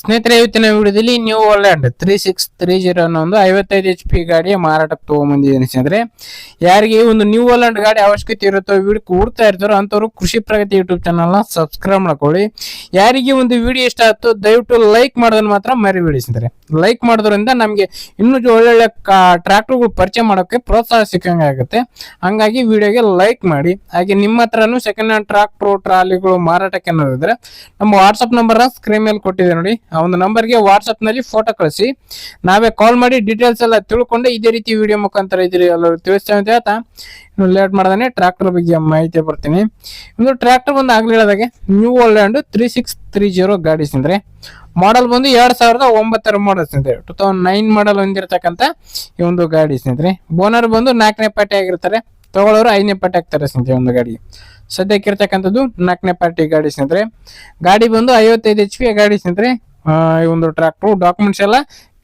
ಸ್ನೇಹಿತರೆ, ಇವತ್ತಿನ ವಿಡಿಯೋದಲ್ಲಿ New Holland three six three zero ಅನ್ನೋ ಒಂದು ಐವತ್ತೈದು ಎಚ್ ಪಿ ಗಾಡಿಯ ಮಾರಾಟಕ್ಕೆ ತಗೊಂಬಂದಿದ್ದೀನಿ ಸ್ನೇಹಿತರೆ. ಯಾರಿಗೆ ಒಂದು ನ್ಯೂ ಓಲ್ಯಾಂಡ್ ಗಾಡಿ ಅವಶ್ಯಕತೆ ಇರುತ್ತೋ ವಿಡಿಯೋ ಹುಡ್ತಾ ಇರ್ತಾರೋ ಅಂಥವ್ರು ಕೃಷಿ ಪ್ರಗತಿ ಯೂಟ್ಯೂಬ್ ಚಾನಲ್ನ ಸಬ್ಸ್ಕ್ರೈಬ್ ಮಾಡ್ಕೊಳ್ಳಿ. ಯಾರಿಗೆ ಒಂದು ವಿಡಿಯೋ ಇಷ್ಟ ಆಯ್ತು ದಯವಿಟ್ಟು ಲೈಕ್ ಮಾಡೋದನ್ನು ಮಾತ್ರ ಮರಿಬೇಡಿ ಸ್ನೇಹಿತರೆ. ಲೈಕ್ ಮಾಡೋದ್ರಿಂದ ನಮಗೆ ಇನ್ನೂ ಒಳ್ಳೊಳ್ಳೆ ಟ್ರ್ಯಾಕ್ಟರ್ಗಳು ಪರಿಚಯ ಮಾಡೋಕ್ಕೆ ಪ್ರೋತ್ಸಾಹ ಸಿಕ್ಕಂಗೆ ಆಗುತ್ತೆ. ಹಂಗಾಗಿ ವಿಡಿಯೋಗೆ ಲೈಕ್ ಮಾಡಿ. ಹಾಗೆ ನಿಮ್ಮ ಹತ್ರನೂ ಸೆಕೆಂಡ್ ಹ್ಯಾಂಡ್ ಟ್ರಾಕ್ಟರ್ ಟ್ರಾಲಿಗಳು ಮಾರಾಟಕ್ಕೆ ಇದ್ರೆ, ನಮ್ಮ ವಾಟ್ಸಪ್ ನಂಬರ್ನ ಸ್ಕ್ರೀನ್ ಮೇಲೆ ಕೊಟ್ಟಿದೆ ನೋಡಿ, ಆ ಒಂದು ನಂಬರ್ಗೆ ವಾಟ್ಸಪ್ನಲ್ಲಿ ಫೋಟೋ ಕಳಿಸಿ. ನಾವೇ ಕಾಲ್ ಮಾಡಿ ಡೀಟೇಲ್ಸ್ ಎಲ್ಲ ತಿಳ್ಕೊಂಡು ಇದೇ ರೀತಿ ವಿಡಿಯೋ ಮುಖಾಂತರ ಇದ್ರಿ ಎಲ್ಲರೂ ತಿಳಿಸ್ತೇವೆ ಅಂತ ಹೇಳ್ತಾ ಲೇಟ್ ಮಾಡ್ದಾನೆ ಟ್ರ್ಯಾಕ್ಟರ್ ಬಗ್ಗೆ ಮಾಹಿತಿ ಬರ್ತೀನಿ ಇನ್ನು ಟ್ರ್ಯಾಕ್ಟರ್ ಬಂದು ಆಗ್ಲಿ ಹೇಳಿದಾಗೆ New Holland three six three zero ಗಾಡಿ ಸಿಂದ್ರೆ ಮಾಡಲ್ ಬಂದು ಎರಡ್ ಸಾವಿರದ ಒಂಬತ್ತರ ಮಾಡಲ್ ಸ್ನೇಹಿತರೆ ಟೂ ತೌಸಂಡ್ ನೈನ್ ಮಾಡಲ್ ಹೊಂದಿರತಕ್ಕಂತ ಈ ಒಂದು ಗಾಡಿ ಸ್ನೇಹಿತರೆ ಬೋನರ್ ಬಂದು ನಾಲ್ಕನೇ ಪಾರ್ಟಿ ಆಗಿರ್ತಾರೆ. ತಗೊಳ್ಳೋರು ಐದನೇ ಪಾರ್ಟಿ ಹಾಕ್ತಾರೆ ಸ್ನೇಹಿತರೆ ಒಂದು ಗಾಡಿ. ಸದ್ಯಕ್ಕೆ ಇರ್ತಕ್ಕಂಥದ್ದು ನಾಲ್ಕನೇ ಪಾರ್ಟಿ ಗಾಡಿ ಸ್ನೇಹಿತರೆ. ಗಾಡಿ ಬಂದು ಐವತ್ತೈದು ಎಚ್ ಪಿ ಗಾಡಿ ಸ್ನೇಹಿತರೆ. ಈ ಒಂದು ಟ್ರ್ಯಾಕ್ಟ್ರು ಡಾಕ್ಯುಮೆಂಟ್ಸ್ ಎಲ್ಲ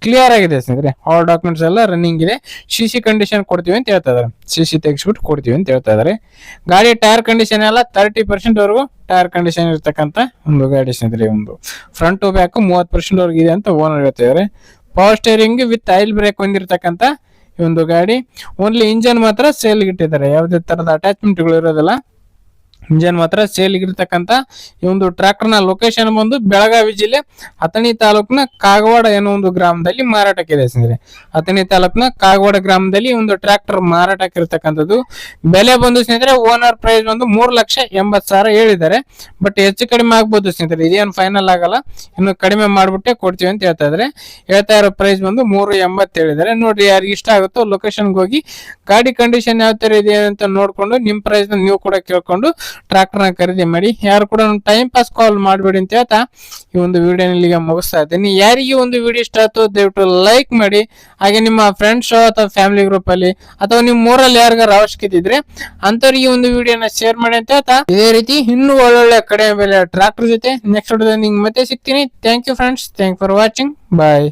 ಕ್ಲಿಯರ್ ಆಗಿದೆ ಸ್ನೇಹಿತರೆ. ಆಲ್ ಡಾಕ್ಯುಮೆಂಟ್ಸ್ ಎಲ್ಲ ರನ್ನಿಂಗ್ ಇದೆ. ಸಿ ಸಿ ಕಂಡೀಷನ್ ಕೊಡ್ತೀವಿ ಅಂತ ಹೇಳ್ತಾ ಇದಾರೆ ಸಿ ಸಿ ತೆಗೆಸ್ಬಿಟ್ಟು ಕೊಡ್ತೀವಿ ಅಂತ ಹೇಳ್ತಾ ಇದಾರೆ ಗಾಡಿ ಟೈರ್ ಕಂಡೀಷನ್ ಎಲ್ಲ ತರ್ಟಿ ಪರ್ಸೆಂಟ್ ವರೆಗೂ ಟೈರ್ ಕಂಡೀಷನ್ ಇರ್ತಕ್ಕಂಥ ಒಂದು ಗಾಡಿ ಸ್ನೇಹಿತರೆ ಒಂದು. ಫ್ರಂಟ್ ಬ್ಯಾಕ್ ಮೂವತ್ತು ಪರ್ಸೆಂಟ್ ವರೆಗೂ ಇದೆ ಅಂತ ಓನರ್ ಹೇಳ್ತಾ ಇದಾರೆ power steering with oil brake ಹೊಂದಿರತಕ್ಕಂಥ ಈ ಒಂದು ಗಾಡಿ. ಓನ್ಲಿ ಇಂಜನ್ ಮಾತ್ರ ಸೇಲ್ ಇಟ್ಟಿದ್ದಾರೆ. ಯಾವುದೇ ತರದ ಅಟ್ಯಾಚ್ಮೆಂಟ್ಗಳು ಇರೋದಿಲ್ಲ. ಇಂಜನ್ ಮಾತ್ರ ಸೇಲ್ ಇರ್ತಕ್ಕಂಥ ಈ ಒಂದು ಟ್ರ್ಯಾಕ್ಟರ್ನ ಲೊಕೇಶನ್ ಬಂದು ಬೆಳಗಾವಿ ಜಿಲ್ಲೆ ಅಥಣಿ ತಾಲೂಕಿನ ಕಾಗವಾಡ ಏನೋ ಒಂದು ಗ್ರಾಮದಲ್ಲಿ ಮಾರಾಟಕ್ಕಿದೆ ಸ್ನೇಹಿತರೆ. ಅಥಣಿ ತಾಲೂಕಿನ ಕಾಗವಾಡ ಗ್ರಾಮದಲ್ಲಿ ಒಂದು ಟ್ರ್ಯಾಕ್ಟರ್ ಮಾರಾಟಕ್ಕೆ ಇರ್ತಕ್ಕಂಥದ್ದು. ಬೆಲೆ ಬಂದು ಸ್ನೇಹಿತರೆ ಓನರ್ ಪ್ರೈಸ್ ಬಂದು ಮೂರು ಲಕ್ಷ ಎಂಬತ್ತು ಸಾವಿರ ಹೇಳಿದ್ದಾರೆ. ಬಟ್ ಹೆಚ್ಚು ಕಡಿಮೆ ಆಗ್ಬೋದು ಸ್ನೇಹಿತರೆ, ಇದೇನು ಫೈನಲ್ ಆಗಲ್ಲ. ಇನ್ನು ಕಡಿಮೆ ಮಾಡ್ಬಿಟ್ಟೆ ಕೊಡ್ತೀವಿ ಅಂತ ಹೇಳ್ತಾ ಇದ್ದಾರೆ. ಹೇಳ್ತಾ ಇರೋ ಪ್ರೈಸ್ ಬಂದು ಮೂರು ಎಂಬತ್ತು ಹೇಳಿದ್ದಾರೆ. ನೋಡ್ರಿ ಯಾರಿಗೆ ಇಷ್ಟ ಆಗುತ್ತೋ ಲೊಕೇಶನ್ಗೆ ಹೋಗಿ, ಗಾಡಿ ಕಂಡೀಷನ್ ಯಾವ ಥರ ಇದೆ ಅಂತ ನೋಡ್ಕೊಂಡು ನಿಮ್ಮ ಪ್ರೈಸ್ ನೀವು ಕೂಡ ಕೇಳ್ಕೊಂಡು ಟ್ರಾಕ್ಟರ್ನ ಖರೀದಿ ಮಾಡಿ, ಯಾರು ಕೂಡ ಟೈಮ್ ಪಾಸ್ ಕಾಲ್ ಮಾಡಬೇಡಿ ಅಂತ ಹೇಳ್ತಾ ಈ ಒಂದು ವಿಡಿಯೋ ಇಲ್ಲಿಗೆ ಮುಗಿಸ್ತಾ ಇದ್ದೀನಿ. ಯಾರಿಗೆ ಒಂದು ವಿಡಿಯೋ ಇಷ್ಟ ಆಯ್ತು ದಯವಿಟ್ಟು ಲೈಕ್ ಮಾಡಿ, ಹಾಗೆ ನಿಮ್ಮ ಫ್ರೆಂಡ್ಸ್ ಅಥವಾ ಫ್ಯಾಮಿಲಿ ಗ್ರೂಪ್ ಅಲ್ಲಿ ಅಥವಾ ನಿಮ್ಮ ಊರಲ್ಲಿ ಯಾರಿಗಾರ ಅವಶ್ಯಕತೆ ಇದ್ರೆ ಈ ಒಂದು ವಿಡಿಯೋನ ಶೇರ್ ಮಾಡಿ ಅಂತ ಹೇಳ್ತಾ. ಇದೇ ರೀತಿ ಇನ್ನೂ ಒಳ್ಳೊಳ್ಳೆ ಕಡೆ ಬೆಲೆ ಟ್ರ್ಯಾಕ್ಟರ್ ಜೊತೆ ನೆಕ್ಸ್ಟ್ ನಿಮ್ಗೆ ಮತ್ತೆ ಸಿಗ್ತೀನಿ. Thank you friends thank for watching bye